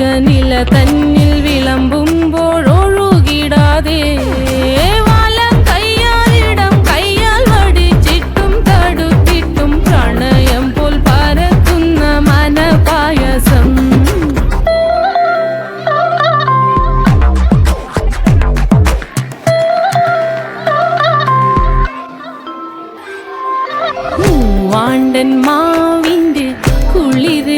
പ്രണയം തന്നിൽ വിളമ്പുമ്പോൾ ഒഴുകിടാതെ മൂവാണ്ടൻ മാവിന്റെ കുളിര്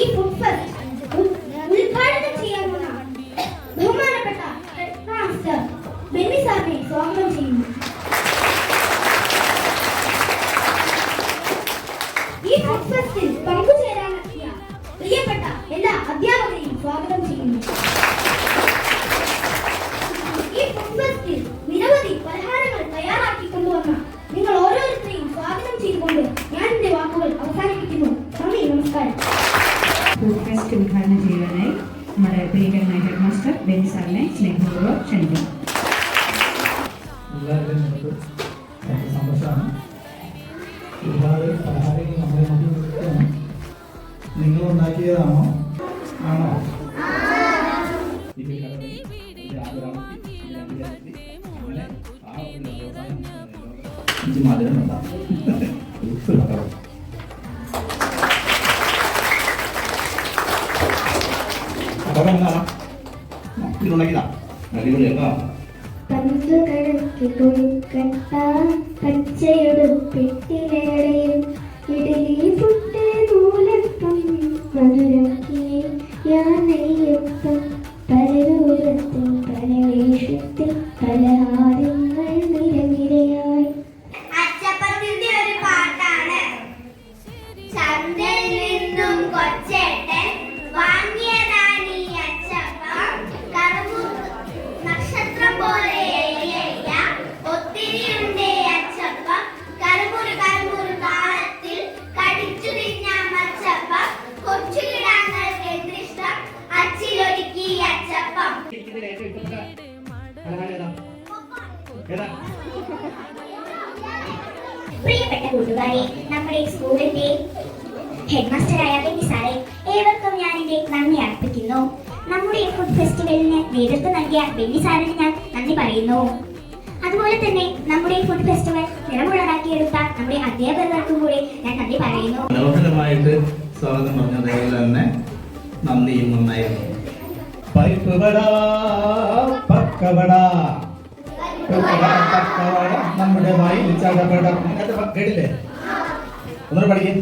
一部分 ഫെസ്റ്റ് ഉദ്ഘാടനം ചെയ്യുവാനായി നമ്മുടെ പ്രിയങ്കരനായ ഹെഡ് മാസ്റ്റർ ബെൻ സാറിനെ സ്നേഹപൂർവം ക്ഷണിക്കുന്നു. സന്തോഷമാണ്. ഒരുപാട് പലഹാരങ്ങൾ നമ്മളെ നിൽക്കുകയാണ് നിങ്ങൾ ഉണ്ടാക്കിയതാണോ ആണോ? ഇതിൽ കടന്ന് ഇതിൽ ആദരാമത്തി, ഇതിൽ അഭിവൃദ്ധി, അങ്ങനെ അപ്പോൾ എന്നാ ഇതിലുണ്ടാക്കിയതാ അടിപൊളി കേട്ടോ. പന്തുകടക്ക് കൊഴുക്കട്ട പച്ചയുടുപ്പിട്ടിലടയും ഇഡലി പുട്ട് പ്രിയപ്പെട്ട കൂട്ടുകാരെ നമ്മുടെ സ്കൂളിന്റെ ഹെഡ് മാസ്റ്ററായ ബെന്നി സാറെ ഏവർക്കും ഞാൻ എന്റെ നന്ദി അർപ്പിക്കുന്നു. നമ്മുടെ ഫുഡ് ഫെസ്റ്റിവലിന് നേതൃത്വം നൽകിയ ബെന്നി സാറിന് ഞാൻ നന്ദി പറയുന്നു. അതുപോലെ തന്നെ നമ്മുടെ ഫുഡ് ഫെസ്റ്റിവൽ നിറമുള്ളതാക്കിയെടുത്ത നമ്മുടെ അധ്യാപകർക്കും കൂടി ഞാൻ നന്ദി പറയുന്നു. മനോഹരമായിട്ട് സ്വാഗതം പറഞ്ഞു അതേപോലെ തന്നെ നന്ദിയും നന്നായിരുന്നു. പക്കവട പക്കവട, പക്കവട, നമ്മുടെ വായിൽ ചടപടം. അങ്ങനത്തെ കേട്ടില്ലേ? ഒന്നുകൂടെ പഠിക്കേ.